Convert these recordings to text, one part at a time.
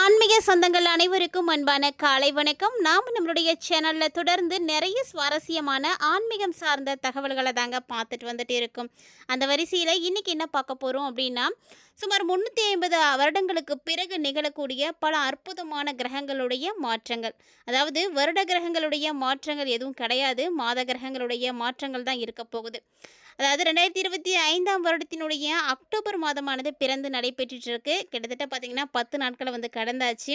ஆன்மீக சொந்தங்கள் அனைவருக்கும் அன்பான காலை வணக்கம். நாம் நம்மளுடைய சேனலில் தொடர்ந்து நிறைய சுவாரஸ்யமான ஆன்மீகம் சார்ந்த தகவல்களை தாங்க பார்த்துட்டு வந்துட்டு இருக்கும். அந்த வரிசையில் இன்றைக்கி என்ன பார்க்க போகிறோம் அப்படின்னா சுமார் முந்நூற்றி ஐம்பது வருடங்களுக்கு பிறகு நிகழக்கூடிய பல அற்புதமான கிரகங்களுடைய மாற்றங்கள். அதாவது வருட கிரகங்களுடைய மாற்றங்கள் எதுவும் கிடையாது. மாத கிரகங்களுடைய மாற்றங்கள் தான் இருக்க போகுது. அதாவது ரெண்டாயிரத்தி இருபத்தி ஐந்தாம் வருடத்தினுடைய அக்டோபர் மாதமானது பிறந்து நடைபெற்றுட்டு இருக்கு கிட்டத்தட்ட பார்த்தீங்கன்னா பத்து நாட்களை வந்து கடந்தாச்சு.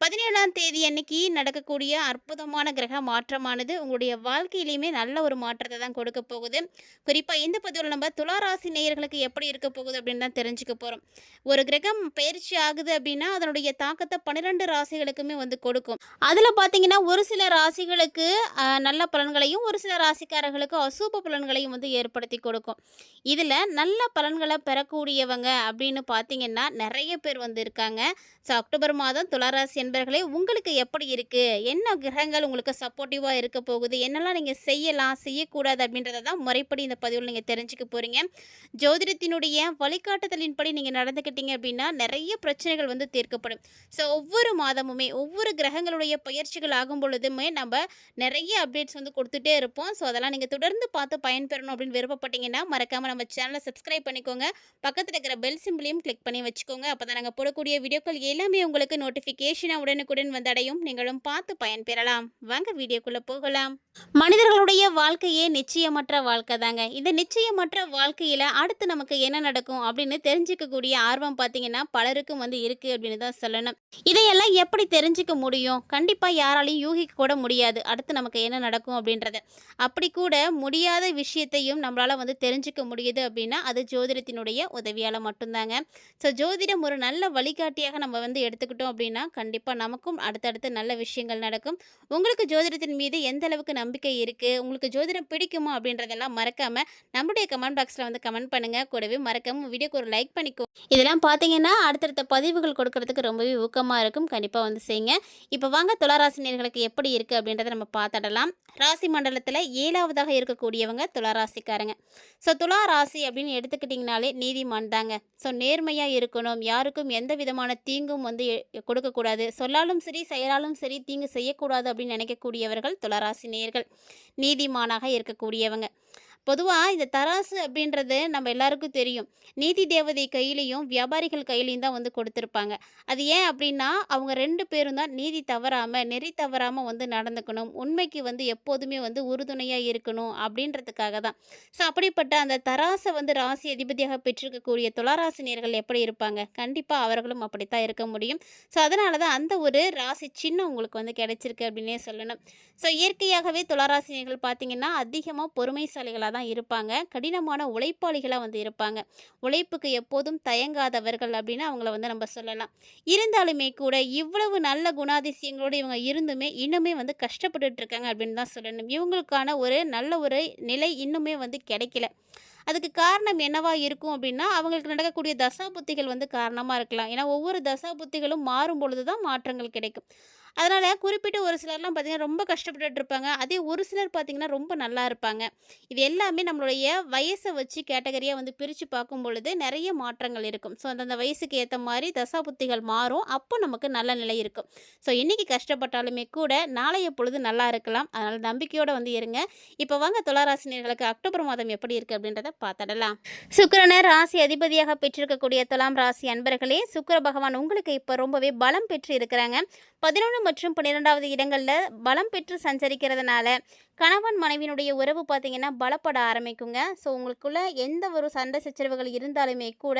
பதினேழாம் தேதி அன்னைக்கு நடக்கக்கூடிய அற்புதமான கிரக மாற்றமானது உங்களுடைய வாழ்க்கையிலையுமே நல்ல ஒரு மாற்றத்தை தான் கொடுக்க போகுது. குறிப்பாக இந்த பதிவில் நம்ம துளாராசி நேயர்களுக்கு எப்படி இருக்க போகுது அப்படின்னு தான் தெரிஞ்சுக்க போகிறோம் ஒரு கிரகம் பயிற்சி ஆகுது அப்படின்னா அதனுடைய தாக்கத்தை பன்னிரெண்டு ராசிகளுக்குமே வந்து கொடுக்கும். அதில் பார்த்தீங்கன்னா ஒரு சில ராசிகளுக்கு நல்ல பலன்களையும் ஒரு சில ராசிக்காரர்களுக்கு அசூப பலன்களையும் வந்து ஏற்படுத்தி கொடுக்கும். இதில் நல்ல பலன்களை பெறக்கூடியவங்க அப்படின்னு பார்த்தீங்கன்னா நிறைய பேர் வந்து இருக்காங்க. ஸோ அக்டோபர் மாதம் துளாராசி என்பர்களே உங்களுக்கு எப்படி இருக்குது என்ன கிரகங்கள் உங்களுக்கு சப்போர்ட்டிவாக இருக்க போகுது? என்னெல்லாம் நீங்கள் செய்யலாம்? செய்யக்கூடாது அப்படின்றத தான் முறைப்படி இந்த பதிவில் நீங்கள் தெரிஞ்சுக்க போகிறீங்க ஜோதிடத்தினுடைய வழிகாட்டுதலின்படி நீங்கள் நடந்துக்கிட்டீங்க அப்படின்னா நிறைய பிரச்சனைகள் வந்து தீர்க்கப்படும். ஸோ ஒவ்வொரு மாதமுமே ஒவ்வொரு கிரகங்களுடைய பயிற்சிகள் ஆகும் பொழுதுமே நம்ம நிறைய அப்டேட்ஸ் வந்து கொடுத்துட்டே இருப்போம். ஸோ அதெல்லாம் நீங்கள் தொடர்ந்து பார்த்து பயன்பெறணும் அப்படின்னு விருப்பப்பட்டீங்கன்னா மறக்காமல் நம்ம சேனலை சப்ஸ்கிரைப் பண்ணிக்கோங்க. பக்கத்தில் இருக்கிற பெல் சிம்பிளையும் கிளிக் பண்ணி வச்சுக்கோங்க. அப்போ தான் நாங்கள் போடக்கூடிய வீடியோக்கள் எல்லாமே உங்களுக்கு நோட்டிஃபிகேஷனாக உடனுக்குடன் வந்தடையும் நீங்களும் பார்த்து பயன்பெறலாம். வாங்க வீடியோக்குள்ளே போகலாம். மனிதர்களுடைய வாழ்க்கையே நிச்சயமற்ற வாழ்க்கை தாங்க. இந்த நிச்சயமற்ற வாழ்க்கையில் அடுத்து நமக்கு என்ன நடக்கும் அப்படின்னு தெரிஞ்சுக்கக்கூடிய ஆர்வம் பார்த்தீங்கன்னா பலருக்கும் வந்து இருக்குது அப்படின்னு தான் சொல்லணும். இதையெல்லாம் எப்படி தெரிஞ்சுக்க முடியும்? கண்டிப்பாக யாராலையும் யூகிக்க கூட முடியாது. அடுத்து நமக்கு என்ன நடக்கும் அப்படின்றத. அப்படி கூட முடியாத விஷயத்தையும் நம்மளால் வந்து தெரிஞ்சுக்க முடியுது அப்படின்னா அது ஜோதிடத்தினுடைய உதவியால் மட்டும்தாங்க. ஸோ ஜோதிடம் ஒரு நல்ல வழிகாட்டியாக நம்ம வந்து எடுத்துக்கிட்டோம் அப்படின்னா கண்டிப்பாக நமக்கும் அடுத்தடுத்து நல்ல விஷயங்கள் நடக்கும். உங்களுக்கு ஜோதிடத்தின் மீது எந்த அளவுக்கு நம்பிக்கை இருக்குது உங்களுக்கு ஜோதிடம் பிடிக்குமா அப்படின்றதெல்லாம் மறக்காமல் நம்முடைய கமெண்ட் பாக்ஸில் வந்து கமெண்ட் பண்ணுங்கள் கூடவே மறக்காம வீடியோக்கு ஒரு லைக் பண்ணிக்கோ. இதெல்லாம் பார்த்தீங்கன்னா அடுத்தடுத்த பதிவுகள் கொடுக்கறதுக்கு ரொம்பவே ஊக்கமாக இருக்கும். கண்டிப்பாக வந்து செய்யுங்க. இப்போ வாங்க துளாராசினியர்களுக்கு எப்படி இருக்குது அப்படின்றத நம்ம பார்த்துடலாம். ராசி மண்டலத்தில் ஏழாவதாக இருக்கக்கூடியவங்க துளாராசிக்காரங்க. ஸோ துலா ராசி அப்படின்னு எடுத்துக்கிட்டிங்கனாலே நீதிமான் தாங்க. ஸோ நேர்மையாக இருக்கணும். யாருக்கும் எந்த விதமான தீங்கும் வந்து கொடுக்கக்கூடாது. சொல்லாலும் சரி செயலாலும் சரி தீங்கு செய்யக்கூடாது அப்படின்னு நினைக்கக்கூடியவர்கள் துளாராசி நேர்கள் நீதிமானாக இருக்கக்கூடியவங்க. பொதுவாக இந்த தராசு அப்படின்றது நம்ம எல்லாருக்கும் தெரியும். நீதி தேவதை கையிலையும் வியாபாரிகள் கையிலையும் தான் வந்து கொடுத்துருப்பாங்க. அது ஏன் அப்படின்னா அவங்க ரெண்டு பேரும் தான் நீதி தவறாமல் நெறி தவறாமல் வந்து நடந்துக்கணும். உண்மைக்கு வந்து எப்போதுமே வந்து உறுதுணையாக இருக்கணும் அப்படின்றதுக்காக தான். ஸோ அப்படிப்பட்ட அந்த தராசை வந்து ராசி அதிபதியாக பெற்றிருக்கக்கூடிய துளாராசினியர்கள் எப்படி இருப்பாங்க? கண்டிப்பாக அவர்களும் அப்படித்தான் இருக்க முடியும். ஸோ அதனால தான் அந்த ஒரு ராசி சின்னம் உங்களுக்கு வந்து கிடைச்சிருக்கு அப்படின்னே சொல்லணும். ஸோ இயற்கையாகவே துளாராசினியர்கள் பார்த்தீங்கன்னா அதிகமாக பொறுமைசாலிகளாக தான் இருப்பாங்க. கடினமான உழைப்பாளிகளாக வந்து இருப்பாங்க. உழைப்புக்கு எப்போதும் தயங்காதவர்கள் அப்படின்னு அவங்கள வந்து நம்ம சொல்லலாம். இருந்தாலுமே கூட இவ்வளவு நல்ல குணாதிசயங்களோடு இவங்க இருந்துமே இன்னுமே வந்து கஷ்டப்பட்டுட்டு இருக்காங்க அப்படின்னு தான் சொல்லணும். இவங்களுக்கான ஒரு நல்ல ஒரு நிலை இன்னுமே வந்து கிடைக்கல. அதுக்கு காரணம் என்னவா இருக்கும் அப்படின்னா அவங்களுக்கு நடக்கக்கூடிய தசா புத்திகள் வந்து காரணமாக இருக்கலாம். ஏன்னா ஒவ்வொரு தசா புத்திகளும் மாறும் பொழுது தான் மாற்றங்கள் கிடைக்கும். அதனால் குறிப்பிட்ட ஒரு சிலர்லாம் பார்த்திங்கன்னா ரொம்ப கஷ்டப்பட்டுட்டு இருப்பாங்க. அதே ஒரு சிலர் பார்த்திங்கன்னா ரொம்ப நல்லா இருப்பாங்க. இது எல்லாமே நம்மளுடைய வயசை வச்சு கேட்டகரியாக வந்து பிரித்து பார்க்கும் பொழுது நிறைய மாற்றங்கள் இருக்கும். ஸோ அந்தந்த வயசுக்கு ஏற்ற மாதிரி தசா புத்திகள் மாறும். அப்போ நமக்கு நல்ல நிலை இருக்கும். ஸோ இன்றைக்கி கஷ்டப்பட்டாலுமே கூட நாளைய பொழுது நல்லா இருக்கலாம். அதனால் நம்பிக்கையோடு வந்து இருங்க. இப்போ வாங்க துளாராசினியர்களுக்கு அக்டோபர் மாதம் எப்படி இருக்குது அப்படின்றத பார்த்துடலாம் சுக்கிரனை ராசி அதிபதியாக பெற்றிருக்கக்கூடிய துலாம் ராசி அன்பர்களே சுக்கர பகவான் உங்களுக்கு இப்போ ரொம்பவே பலம் பெற்று இருக்கிறாங்க. பதினொன்று மற்றும் பன்னிரெண்டாவது இடங்களில் பலம் பெற்று சஞ்சரிக்கிறதுனால கணவன் மனைவியினுடைய உறவு பார்த்தீங்கன்னா பலப்பட ஆரம்பிக்குங்க. ஸோ உங்களுக்குள்ள எந்த ஒரு சண்டை சச்சரவுகள் இருந்தாலுமே கூட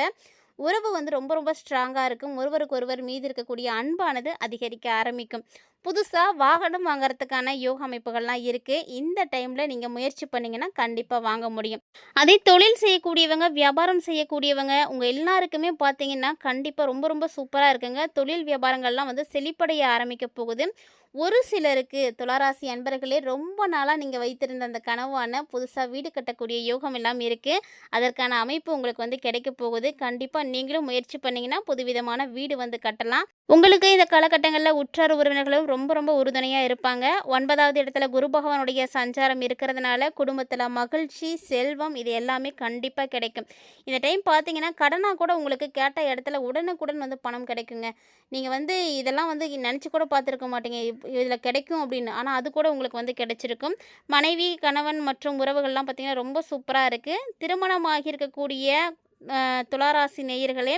உறவு வந்து ரொம்ப ரொம்ப ஸ்ட்ராங்காக இருக்கும். ஒருவருக்கு ஒருவர் மீது இருக்கக்கூடிய அன்பானது அதிகரிக்க ஆரம்பிக்கும். புதுசாக வாகனம் வாங்குறதுக்கான யோக அமைப்புகள்லாம் இருக்குது இந்த டைமில் நீங்கள் முயற்சி பண்ணிங்கன்னா கண்டிப்பாக வாங்க முடியும். அதே தொழில் செய்யக்கூடியவங்க வியாபாரம் செய்யக்கூடியவங்க உங்கள் எல்லாருக்குமே பார்த்தீங்கன்னா கண்டிப்பாக ரொம்ப ரொம்ப சூப்பராக இருக்குங்க. தொழில் வியாபாரங்கள்லாம் வந்து செழிப்படைய ஆரம்பிக்க போகுது. ஒரு சிலருக்கு துளாராசி அன்பர்களே ரொம்ப நாளாக நீங்கள் வைத்திருந்த அந்த கனவான புதுசாக வீடு கட்டக்கூடிய யோகம் எல்லாம் இருக்குது அதற்கான அமைப்பு உங்களுக்கு வந்து கிடைக்க போகுது. கண்டிப்பாக கண்டிப்பாக நீங்களும் முயற்சி பண்ணிங்கன்னா புதுவிதமான வீடு வந்து கட்டலாம். உங்களுக்கு இந்த காலகட்டங்களில் உற்றார் உறவினர்களும் ரொம்ப ரொம்ப உறுதுணையாக இருப்பாங்க. ஒன்பதாவது இடத்துல குரு பகவானுடைய சஞ்சாரம் இருக்கிறதுனால குடும்பத்தில் மகிழ்ச்சி செல்வம் இது எல்லாமே கண்டிப்பாக கிடைக்கும். இந்த டைம் பார்த்தீங்கன்னா கடனாக கூட உங்களுக்கு கேட்ட இடத்துல உடனுக்குடன் வந்து பணம் கிடைக்குங்க. நீங்கள் வந்து இதெல்லாம் வந்து நினச்சி கூட பார்த்துருக்க மாட்டீங்க. இதில் கிடைக்கும் அப்படின்னு. ஆனால் அது கூட உங்களுக்கு வந்து கிடைச்சிருக்கும். மனைவி கணவன் மற்றும் உறவுகள்லாம் பார்த்திங்கன்னா ரொம்ப சூப்பராக இருக்குது திருமணமாகி இருக்கக்கூடிய துளாராசி நேயர்களே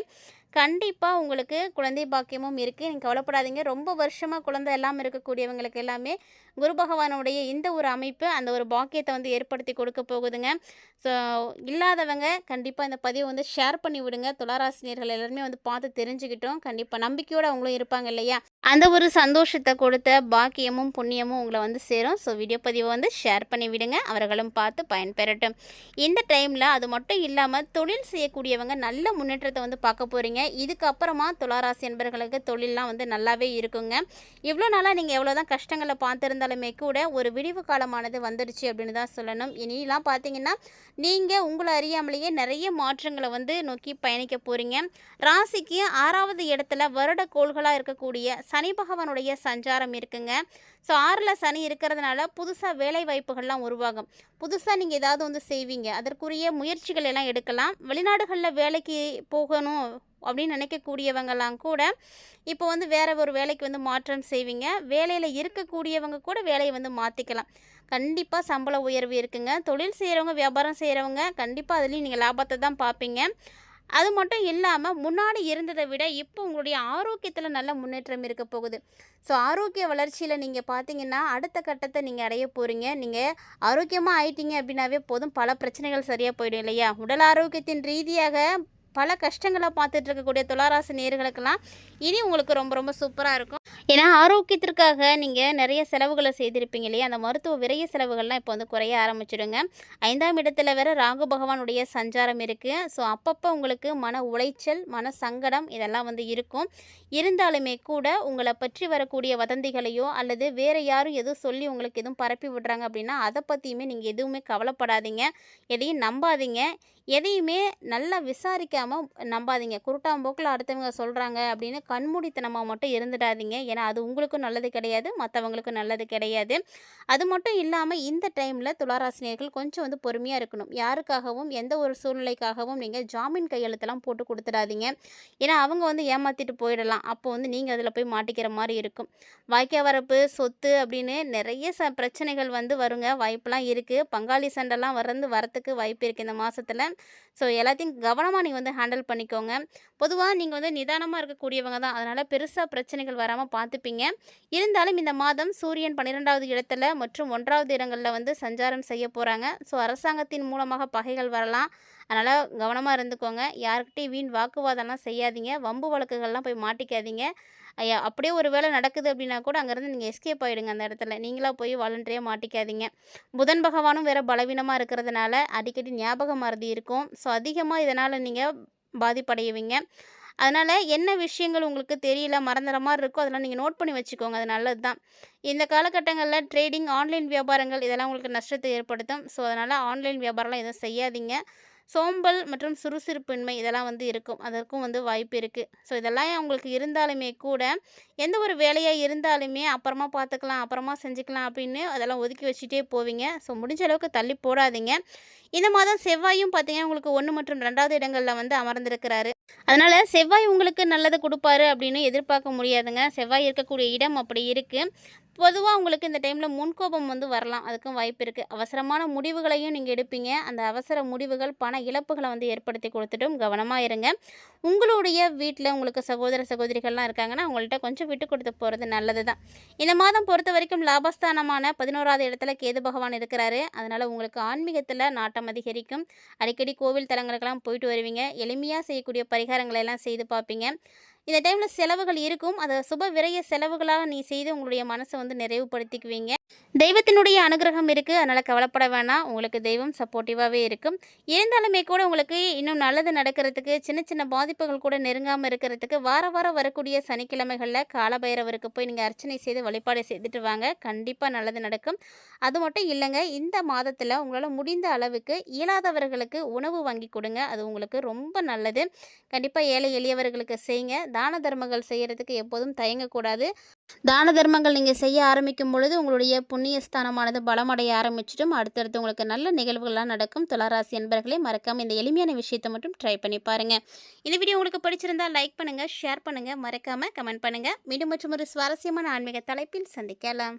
கண்டிப்பாக உங்களுக்கு குழந்தை பாக்கியமும் இருக்குது நீங்கள் கவலைப்படாதீங்க. ரொம்ப வருஷமாக குழந்தை இல்லாமல் இருக்கக்கூடியவங்களுக்கு எல்லாமே குரு பகவானுடைய இந்த ஒரு அமைப்பு அந்த ஒரு பாக்கியத்தை வந்து ஏற்படுத்தி கொடுக்க போகுதுங்க. ஸோ இல்லாதவங்க கண்டிப்பாக இந்த பதிவை வந்து ஷேர் பண்ணி விடுங்க. துளாராசினியர்கள் எல்லாருமே வந்து பார்த்து தெரிஞ்சுக்கிட்டோம். கண்டிப்பாக நம்பிக்கையோடு அவங்களும் இருப்பாங்க இல்லையா? அந்த ஒரு சந்தோஷத்தை கொடுத்த பாக்கியமும் புண்ணியமும் உங்களை வந்து சேரும். ஸோ வீடியோ பதிவை வந்து ஷேர் பண்ணி விடுங்க. அவர்களும் பார்த்து பயன்பெறட்டும். இந்த டைமில் அது மட்டும் இல்லாமல் தொழில் செய்யக்கூடியவங்க நல்ல முன்னேற்றத்தை வந்து பார்க்க போகிறீங்க இதுக்கப்புறமா துளாராசி என்பர்களுக்கு தொழிலெலாம் வந்து நல்லாவே இருக்குங்க. இவ்வளோ நாளாக நீங்கள் எவ்வளோ தான் கஷ்டங்களை பார்த்துருந்தாலுமே கூட ஒரு விடிவு காலமானது வந்துடுச்சு அப்படின்னு தான் சொல்லணும். இனிலாம் பார்த்தீங்கன்னா நீங்கள் உங்களை அறியாமலேயே நிறைய மாற்றங்களை வந்து நோக்கி பயணிக்க போகிறீங்க ராசிக்கு ஆறாவது இடத்துல வருட கோள்களாக இருக்கக்கூடிய சனி பகவானுடைய சஞ்சாரம் இருக்குங்க. ஸோ ஆறில் சனி இருக்கிறதுனால புதுசாக வேலை வாய்ப்புகள்லாம் உருவாகும். புதுசாக நீங்கள் ஏதாவது வந்து செய்வீங்க. அதற்குரிய முயற்சிகள் எல்லாம் எடுக்கலாம். வெளிநாடுகளில் வேலைக்கு போகணும் அப்படின்னு நினைக்கக்கூடியவங்கலாம் கூட இப்போ வந்து வேறு ஒரு வேலைக்கு வந்து மாற்றம் செய்வீங்க. வேலையில் இருக்கக்கூடியவங்க கூட வேலையை வந்து மாற்றிக்கலாம் கண்டிப்பாக சம்பள உயர்வு இருக்குங்க. தொழில் செய்கிறவங்க வியாபாரம் செய்கிறவங்க கண்டிப்பாக அதுலேயும் நீங்கள் லாபத்தை தான் பார்ப்பீங்க. அது மட்டும் இல்லாமல் முன்னாடி இருந்ததை விட இப்போ உங்களுடைய ஆரோக்கியத்தில் நல்ல முன்னேற்றம் இருக்க போகுது. ஸோ ஆரோக்கிய வளர்ச்சியில் நீங்கள் பார்த்தீங்கன்னா அடுத்த கட்டத்தை நீங்கள் அடைய போகிறீங்க நீங்கள் ஆரோக்கியமாக ஆயிட்டீங்க அப்படின்னாவே போதும். பல பிரச்சனைகள் சரியாக போயிடும் இல்லையா? உடல் ஆரோக்கியத்தின் ரீதியாக பல கஷ்டங்களை பார்த்துட்டு இருக்கக்கூடிய துளாராசி நேர்களுக்கெல்லாம் இனி உங்களுக்கு ரொம்ப ரொம்ப சூப்பராக இருக்கும். ஏன்னா ஆரோக்கியத்திற்காக நீங்கள் நிறைய செலவுகளை செய்திருப்பீங்க இல்லையா? அந்த மருத்துவ விரைய செலவுகள்லாம் இப்போ வந்து குறைய ஆரம்பிச்சிடுங்க. ஐந்தாம் இடத்துல வேற ராகு பகவானுடைய சஞ்சாரம் இருக்குது ஸோ அப்பப்போ உங்களுக்கு மன உளைச்சல் மன சங்கடம் இதெல்லாம் வந்து இருக்கும். இருந்தாலுமே கூட உங்களை பற்றி வரக்கூடிய வதந்திகளையோ அல்லது வேறு யாரும் எதுவும் சொல்லி உங்களுக்கு எதுவும் பரப்பி விடுறாங்க அப்படின்னா அதை பற்றியுமே நீங்கள் எதுவுமே கவலைப்படாதீங்க. எதையும் நம்பாதீங்க. எதையுமே நல்லா விசாரிக்காமல் நம்பாதீங்க. குருட்டாம்போக்கில் அடுத்தவங்க சொல்கிறாங்க அப்படின்னு கண்மூடித்தனமாக மட்டும் இருந்துடாதீங்க. ஏன்னா அது உங்களுக்கும் நல்லது கிடையாது மற்றவங்களுக்கும் நல்லது கிடையாது. அது மட்டும் இல்லாமல் இந்த டைமில் துளாராசினியர்கள் கொஞ்சம் வந்து பொறுமையாக இருக்கணும். யாருக்காகவும் எந்த ஒரு சூழ்நிலைக்காகவும் நீங்கள் ஜாமீன் கையெழுத்தெல்லாம் போட்டு கொடுத்துடாதீங்க. ஏன்னா அவங்க வந்து ஏமாற்றிட்டு போயிடலாம். அப்போ வந்து நீங்கள் அதில் போய் மாட்டிக்கிற மாதிரி இருக்கும். வாய்க்கா வரப்பு சொத்து அப்படின்னு நிறைய ச பிரச்சனைகள் வந்து வருங்க. வாய்ப்பெலாம் இருக்குது பங்காளி சண்டைலாம் வரந்து வரத்துக்கு வாய்ப்பு இருக்குது இந்த மாதத்தில் ஸோ எல்லாத்தையும் கவனமாக நீங்கள் வந்து ஹேண்டில் பண்ணிக்கோங்க. பொதுவாக நீங்கள் வந்து நிதானமாக இருக்கக்கூடியவங்க தான். அதனால் பெருசாக பிரச்சனைகள் வராமல் பார்த்துப்பீங்க. இருந்தாலும் இந்த மாதம் சூரியன் பன்னிரெண்டாவது இடத்துல மற்றும் ஒன்றாவது இடங்களில் வந்து சஞ்சாரம் செய்ய போகிறாங்க ஸோ அரசாங்கத்தின் மூலமாக பகைகள் வரலாம். அதனால் கவனமாக இருந்துக்கோங்க. யாருக்கிட்டையும் வீண் வாக்குவாதம்லாம் செய்யாதீங்க. வம்பு வழக்குகள்லாம் போய் மாட்டிக்காதீங்க. ஐயா அப்படியே ஒரு வேளை நடக்குது அப்படின்னா கூட அங்கேருந்து நீங்கள் எஸ்கேப் ஆகிடுங்க அந்த இடத்துல. நீங்களாக போய் வாலண்டரியாக மாட்டிக்காதீங்க. புதன் பகவானும் வேறு பலவீனமாக இருக்கிறதுனால அடிக்கடி ஞாபகம் மறதி இருக்கும். ஸோ அதிகமாக இதனால் நீங்கள் பாதிப்படையுவீங்க அதனால் என்ன விஷயங்கள் உங்களுக்கு தெரியல மறந்துற மாதிரி இருக்கோ அதெல்லாம் நீங்கள் நோட் பண்ணி வச்சுக்கோங்க. அது நல்லது தான் இந்த காலகட்டங்களில் ட்ரேடிங் ஆன்லைன் வியாபாரங்கள் இதெல்லாம் உங்களுக்கு நஷ்டத்தை ஏற்படுத்தும். ஸோ அதனால் ஆன்லைன் வியாபாரம்லாம் எதுவும் செய்யாதீங்க. சோம்பல் மற்றும் சுறுசுறுப்பின்மை இதெல்லாம் வந்து இருக்கும். அதற்கும் வந்து வாய்ப்பு இருக்குது ஸோ இதெல்லாம் உங்களுக்கு இருந்தாலுமே கூட எந்த ஒரு வேலையாக இருந்தாலுமே அப்புறமா பார்த்துக்கலாம் அப்புறமா செஞ்சுக்கலாம் அப்படின்னு அதெல்லாம் ஒதுக்கி வச்சுட்டே போவீங்க. ஸோ முடிஞ்ச அளவுக்கு தள்ளி போடாதீங்க. இந்த மாதம் செவ்வாயும் பார்த்தீங்கன்னா உங்களுக்கு ஒன்று மற்றும் ரெண்டாவது இடங்களில் வந்து அமர்ந்திருக்கிறாரு. அதனால் செவ்வாய் உங்களுக்கு நல்லது கொடுப்பாரு அப்படின்னு எதிர்பார்க்க முடியாதுங்க. செவ்வாய் இருக்கக்கூடிய இடம் அப்படி இருக்குது பொதுவாக உங்களுக்கு இந்த டைமில் முன்கோபம் வந்து வரலாம். அதுக்கும் வாய்ப்பு இருக்குது அவசரமான முடிவுகளையும் நீங்கள் எடுப்பீங்க. அந்த அவசர முடிவுகள் பண இழப்புகளை வந்து ஏற்படுத்தி கொடுத்துட்டும் கவனமாக இருங்க. உங்களுடைய வீட்டில் உங்களுக்கு சகோதர சகோதரிகள்லாம் இருக்காங்கன்னா அவங்கள்ட்ட கொஞ்சம் விட்டு கொடுத்து போகிறது நல்லது தான் இந்த மாதம் பொறுத்த வரைக்கும் லாபஸ்தானமான பதினோராவது இடத்துல கேது பகவான் இருக்கிறாரு. அதனால் உங்களுக்கு ஆன்மீகத்தில் நாட்டம் அதிகரிக்கும். அடிக்கடி கோவில் தலங்களுக்கெல்லாம் போயிட்டு வருவீங்க. எளிமையாக செய்யக்கூடிய பரிகாரங்களை எல்லாம் செய்து பார்ப்பீங்க. இந்த டைமில் செலவுகள் இருக்கும். அதை சுப விரய செலவுகளாக நீ செய்து உங்களுடைய மனசை வந்து நிறைவுபடுத்திக்குவீங்க. தெய்வத்தினுடைய அனுகிரகம் இருக்குது அதனால் கவலைப்பட வேணாம். உங்களுக்கு தெய்வம் சப்போர்ட்டிவாகவே இருக்கும். இருந்தாலுமே கூட உங்களுக்கு இன்னும் நல்லது நடக்கிறதுக்கு சின்ன சின்ன பாதிப்புகள் கூட நெருங்காமல் இருக்கிறதுக்கு வார வாரம் வரக்கூடிய சனிக்கிழமைகளில் காலபைரவருக்கு போய் நீங்கள் அர்ச்சனை செய்து வழிபாடு செய்துட்டு வாங்க. கண்டிப்பாக நல்லது நடக்கும். அது மட்டும் இல்லைங்க. இந்த மாதத்தில் உங்களால் முடிந்த அளவுக்கு இயலாதவர்களுக்கு உணவு வாங்கி கொடுங்க. அது உங்களுக்கு ரொம்ப நல்லது. கண்டிப்பாக ஏழை எளியவர்களுக்கு செய்யுங்க. தான தர்மங்கள் செய்கிறதுக்கு எப்போதும் தயங்கக்கூடாது. தான தர்மங்கள் நீங்கள் செய்ய ஆரம்பிக்கும் பொழுது உங்களுடைய புண்ணிய ஸ்தானமானது பலமடைய ஆரம்பிச்சிட்டும் அடுத்தடுத்து உங்களுக்கு நல்ல நிகழ்வுகள்லாம் நடக்கும். துளாராசி என்பர்களே மறக்காமல் இந்த எளிமையான விஷயத்தை மட்டும் ட்ரை பண்ணி பாருங்கள் இந்த வீடியோ உங்களுக்கு பிடிச்சிருந்தா லைக் பண்ணுங்கள் ஷேர் பண்ணுங்கள் மறக்காமல் கமெண்ட் பண்ணுங்கள் மீண்டும் மற்றும் ஒரு சுவாரஸ்யமான ஆன்மீக தலைப்பில் சந்திக்கலாம்.